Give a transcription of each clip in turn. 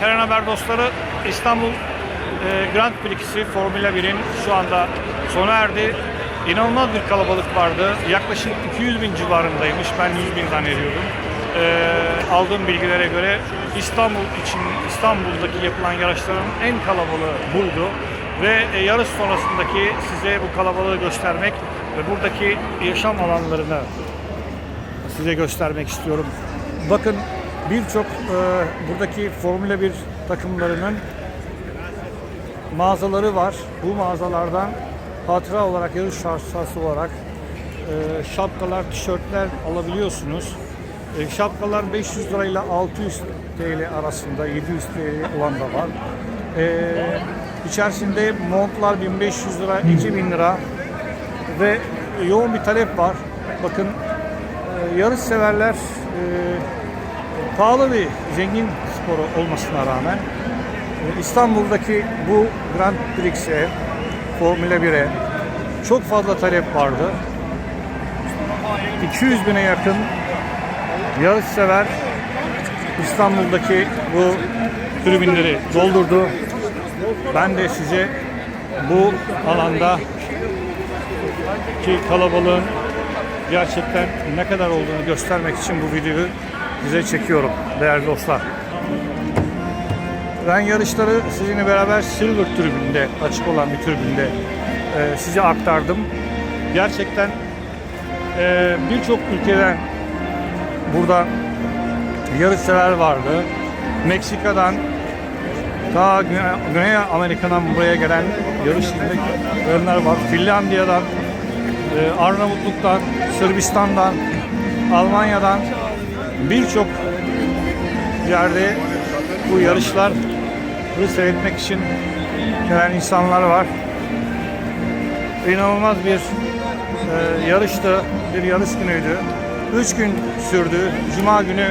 Teren Haber dostları İstanbul e, Grand Prix'si Formula 1'in şu anda sona erdi. İnanılmaz bir kalabalık vardı. Yaklaşık 200 bin civarındaymış. Ben 100 bin zannediyordum. E, aldığım bilgilere göre İstanbul için İstanbul'daki yapılan yarışların en kalabalığı buydu. Ve e, yarış sonrasındaki size bu kalabalığı göstermek ve buradaki yaşam alanlarını size göstermek istiyorum. Bakın birçok e, buradaki Formula 1 takımlarının mağazaları var. Bu mağazalardan hatıra olarak, yarış şarjası olarak e, şapkalar, tişörtler alabiliyorsunuz. E, şapkalar 500 lirayla 600 TL arasında, 700 TL olan da var. E, içerisinde montlar 1500 lira, 2000 lira ve yoğun bir talep var. Bakın e, yarış severler e, pahalı bir zengin sporu olmasına rağmen e, İstanbul'daki bu Grand Prix'e, Formula 1'e çok fazla talep vardı. 200 bine yakın yarış sever İstanbul'daki bu tribünleri doldurdu. Ben de size bu alanda ki kalabalığın gerçekten ne kadar olduğunu göstermek için bu videoyu size çekiyorum değerli dostlar. Ben yarışları sizinle beraber Silver tribünde, açık olan bir tribünde e, size aktardım. Gerçekten e, birçok ülkeden burada yarışsever vardı. Meksika'dan ta Güney, Amerika'dan buraya gelen yarış izleyenler var. Finlandiya'dan, e, Arnavutluk'tan, Sırbistan'dan, Almanya'dan birçok yerde bu yarışları seyretmek için gelen insanlar var. İnanılmaz bir e, yarıştı, bir yarış günüydü. Üç gün sürdü. Cuma günü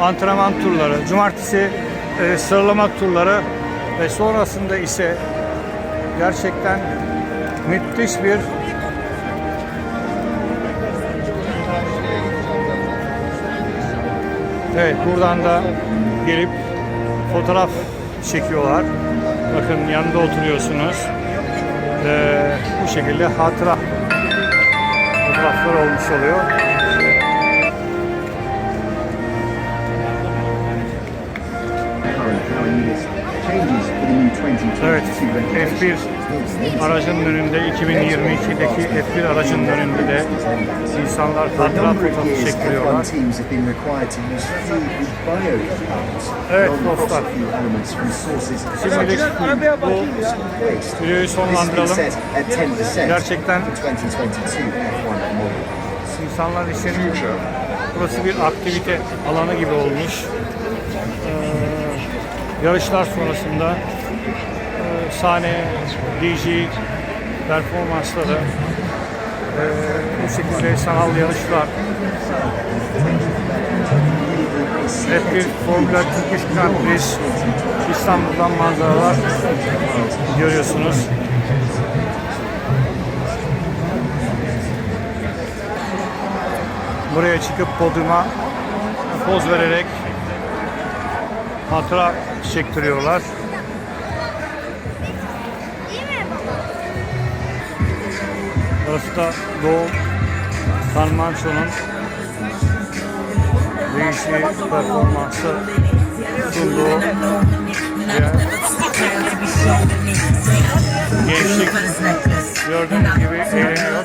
antrenman turları, cumartesi e, sıralama turları ve sonrasında ise gerçekten müthiş bir Evet buradan da gelip fotoğraf çekiyorlar. Bakın yanında oturuyorsunuz. Ee, bu şekilde hatıra fotoğraflar olmuş oluyor. Evet, F1 aracın önünde 2022'deki F1 aracın önünde de insanlar hatıra fotoğrafı çektiriyorlar. Evet dostlar. Şimdilik bu videoyu sonlandıralım. Gerçekten insanlar için burası bir aktivite alanı gibi olmuş. Ee, yarışlar sonrasında e, sahne, DJ performansları, e, bu şekilde sanal yarışlar, hep bir Formula Turkish Grand Prix İstanbul'dan manzaralar görüyorsunuz. Buraya çıkıp podyuma poz vererek hatıra çektiriyorlar. Burası da Doğu Tanmanço'nun değişik performansı sunduğu yer. Gençlik gördüğünüz gibi eğleniyor.